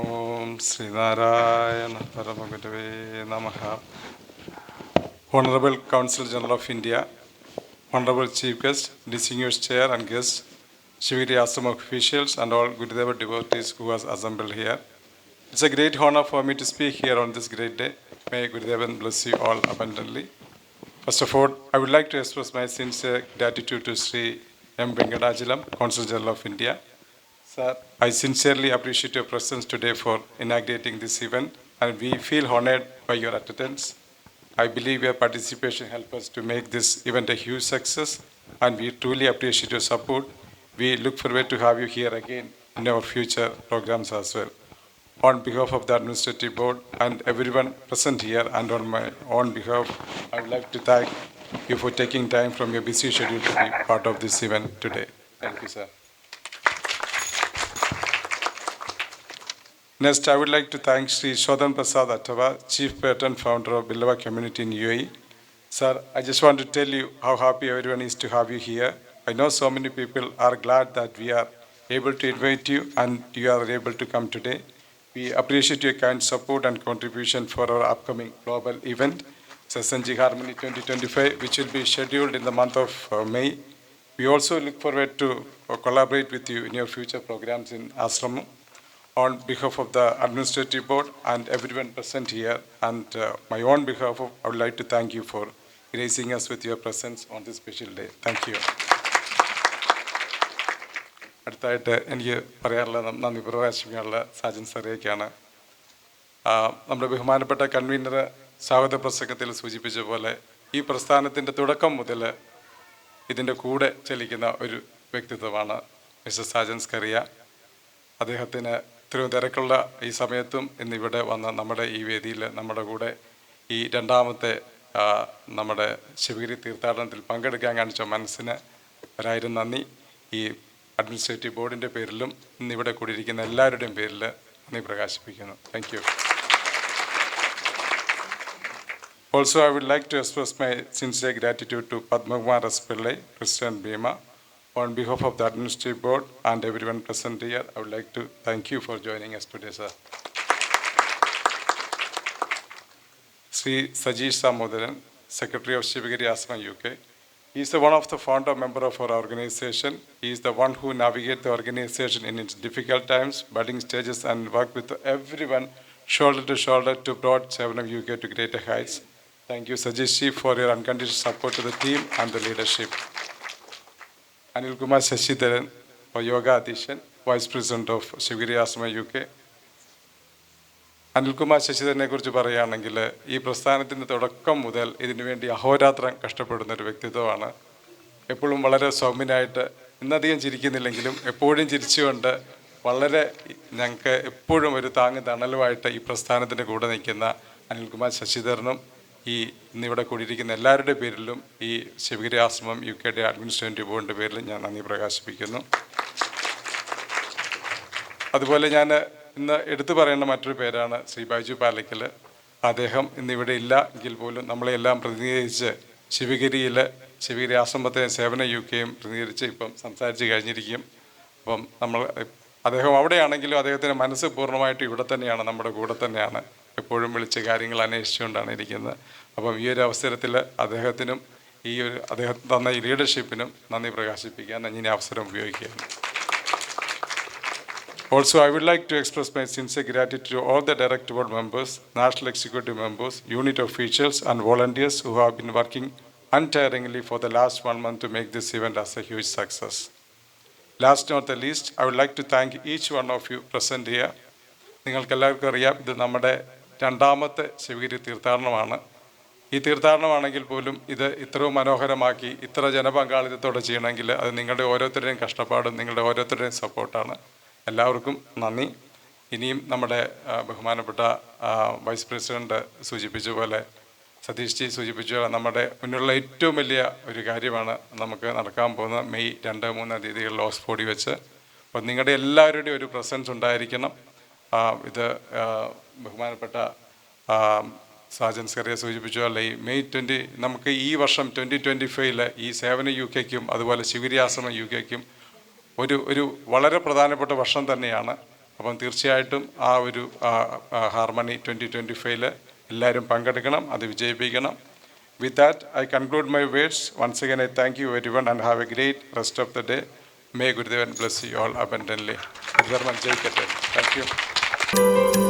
ഓം ശ്രീനാരായണ പരമഗുരുവേ നമ honourable council general of India honourable chief guest distinguish chair and guest Shiviri Ashram officials and all Gurudev devotees who has assembled here. It's a great honor for me to speak here on this great day. May Gurudev bless you all abundantly. First of all, I would like to express my sincere gratitude to Sri M. Venkatachalam, Council General of India, Sir, I sincerely appreciate your presence today for inaugurating this event and we feel honored by your attendance. I believe your participation helped us to make this event a huge success and we truly appreciate your support. We look forward to have you here again in our future programs as well. On behalf of the administrative board and everyone present here and on my own behalf, I would like to thank you for taking time from your busy schedule to be part of this event today. Thank you, sir. Next, I would like to thank Sri Shodan Prasad Attava, Chief Patron Founder of Billava Community in UAE. Sir, I just want to tell you how happy everyone is to have you here. I know so many people are glad that we are able to invite you and you are able to come today. We appreciate your kind support and contribution for our upcoming global event, SSNG Harmony 2025, which will be scheduled in the month of uh, May. We also look forward to uh, collaborate with you in your future programs in Ashram. On behalf of the administrative board and everyone present here, and uh, my own behalf, of, I would like to thank you for gracing us with your presence on this special day. Thank you. അടുത്തായിട്ട് എനിക്ക് പറയാനുള്ള നന്ദി പ്രകാശിപ്പിക്കാനുള്ള സാജൻ സറിയൊക്കെയാണ് നമ്മുടെ ബഹുമാനപ്പെട്ട convener സ്വാഗത പ്രസംഗത്തിൽ സൂചിപ്പിച്ച പോലെ ഈ പ്രസ്ഥാനത്തിന്റെ തുടക്കം മുതൽ ഇതിന്റെ കൂടെ ചലിക്കുന്ന ഒരു വ്യക്തിത്വമാണ് മിസ്റ്റർ സാജൻ സ്കറിയ അദ്ദേഹത്തിന് ഇത്രയും തിരക്കുള്ള ഈ സമയത്തും ഇന്നിവിടെ വന്ന നമ്മുടെ ഈ വേദിയിൽ നമ്മുടെ കൂടെ ഈ രണ്ടാമത്തെ നമ്മുടെ ശിവഗിരി തീർത്ഥാടനത്തിൽ പങ്കെടുക്കാൻ കാണിച്ച മനസ്സിന് ഒരായിരം നന്ദി ഈ അഡ്മിനിസ്ട്രേറ്റീവ് ബോർഡിന്റെ പേരിലും ഇന്നിവിടെ കൂടിയിരിക്കുന്ന എല്ലാവരുടെയും പേരിൽ നന്ദി പ്രകാശിപ്പിക്കുന്നു thank you also I would like to express my sincere gratitude to Padmakumar S Pillai President Bhima. On behalf of the Administrative Board and everyone present here, I would like to thank you for joining us today, sir. Sri Sajeesh Samodaran, Secretary of Shivagiri Asma UK. He is the one of the founder member of our organization. He is the one who navigate the organization in its difficult times, budding stages, and work with everyone shoulder to shoulder to brought Sevenum UK to greater heights. Thank you, Sajesh for your unconditional support to the team and the leadership. Anil Shashidharan Shashidharan, our vice president of of Shivagiri Asma UK. Anilkumar ശശിധരനെ കുറിച്ച് പറയുകയാണെങ്കിൽ ഈ പ്രസ്ഥാനത്തിന്റെ തുടക്കം മുതൽ ഇതിനുവേണ്ടി അഹോരാത്രം കഷ്ടപ്പെടുന്ന ഒരു വ്യക്തിത്വമാണ് എപ്പോഴും വളരെ സൗമ്യനായിട്ട് ഇന്നധികം ചിരിക്കുന്നില്ലെങ്കിലും എപ്പോഴും ചിരിച്ചുകൊണ്ട് വളരെ ഞങ്ങൾക്ക് എപ്പോഴും ഒരു താങ്ങ് തണലുമായിട്ട് ഈ പ്രസ്ഥാനത്തിന്റെ കൂടെ നിൽക്കുന്ന അനിൽകുമാർ ശശിധരനും ഈ ഇന്നിവിടെ കൂടിയിരിക്കുന്ന എല്ലാവരുടെ പേരിലും ഈ ശിവഗിരി ആശ്രമം യു കെ കെയുടെ അഡ്മിനിസ്ട്രേറ്റീവ് ബോർഡിന്റെ പേരിലും ഞാൻ നന്ദി പ്രകാശിപ്പിക്കുന്നു. അതുപോലെ ഞാൻ ഇന്ന് എടുത്തു പറയേണ്ട മറ്റൊരു പേരാണ് ശ്രീ ബൈജു പാലയ്ക്കൽ അദ്ദേഹം ഇന്നിവിടെ ഇല്ല എങ്കിൽ പോലും നമ്മളെല്ലാം പ്രതിനിധീകരിച്ച് ശിവഗിരിയിൽ ശിവഗിരി ആശ്രമത്തെ സേവന യു കെയും പ്രതിനിധീകരിച്ച് ഇപ്പം സംസാരിച്ച് കഴിഞ്ഞിരിക്കും. അപ്പം നമ്മൾ അദ്ദേഹം അവിടെയാണെങ്കിലും അദ്ദേഹത്തിന്റെ മനസ്സ് പൂർണമായിട്ട് ഇവിടെ തന്നെയാണ് നമ്മുടെ കൂടെ തന്നെയാണ്. എപ്പോഴും വിളിച്ച് കാര്യങ്ങൾ അന്വേഷിച്ചുകൊണ്ടാണ് ഇരിക്കുന്നത് അപ്പം ഈ ഒരു അവസരത്തിൽ അദ്ദേഹത്തിനും ഈ ഒരു അദ്ദേഹം തന്ന ഈ ലീഡർഷിപ്പിനും നന്ദി പ്രകാശിപ്പിക്കാൻ ഞാൻ ഈ അവസരം ഉപയോഗിക്കുകയാണ് Also, I would like to express my sincere gratitude to all the direct board members, national executive members, unit officials, and volunteers who have been working untiringly for the last one month to make this event as a huge success. Last not the least, I would like to thank each one of you present here. നിങ്ങൾക്ക് എല്ലാവർക്കും അറിയാം ഇത് നമ്മുടെ രണ്ടാമത്തെ ശിവഗിരി തീർത്ഥാടനമാണ്. ഈ തീർത്ഥാടനമാണെങ്കിൽ പോലും ഇത് ഇത്രയും മനോഹരമാക്കി ഇത്ര ജനപങ്കാളിത്തത്തോടെ ചെയ്യണമെങ്കിൽ അത് നിങ്ങളുടെ ഓരോരുത്തരുടെയും കഷ്ടപ്പാടും നിങ്ങളുടെ ഓരോരുത്തരുടെയും സപ്പോർട്ടാണ്. എല്ലാവർക്കും നന്ദി. ഇനിയും നമ്മുടെ ബഹുമാനപ്പെട്ട വൈസ് പ്രസിഡന്റ് സൂചിപ്പിച്ച പോലെ സതീഷ് ജി സൂചിപ്പിച്ച നമ്മുടെ മുന്നിലുള്ള ഏറ്റവും വലിയ ഒരു കാര്യമാണ് നമുക്ക് നടക്കാൻ പോകുന്ന മെയ് രണ്ട് മൂന്ന് തീയതികളിൽ ഓസ്ഫോർഡിൽ വെച്ച്. അപ്പോൾ നിങ്ങളുടെ എല്ലാവരുടെയും ഒരു പ്രസൻസ് ഉണ്ടായിരിക്കണം. ഇത് ബഹുമാനപ്പെട്ട സാജൻ സെറിയെ സൂചിപ്പിച്ചു അല്ലെ മെയ് ട്വന്റി നമുക്ക് ഈ വർഷം ട്വന്റി ട്വന്റി ഫൈവിൽ ഈ സേവന യു കെക്കും അതുപോലെ ശിവരിയാശ്രമം യു കെക്കും ഒരു ഒരു വളരെ പ്രധാനപ്പെട്ട വർഷം തന്നെയാണ്. അപ്പം തീർച്ചയായിട്ടും ആ ഒരു ഹാർമണി ട്വന്റി ട്വന്റി ഫൈവിൽ എല്ലാവരും പങ്കെടുക്കണം അത് വിജയിപ്പിക്കണം. With that I conclude my words once again I thank you very one and have a great rest of the day may Gurudevan bless you all abundantly ഗുരുധർമ്മൻ ജയിക്കട്ടെ താങ്ക് യു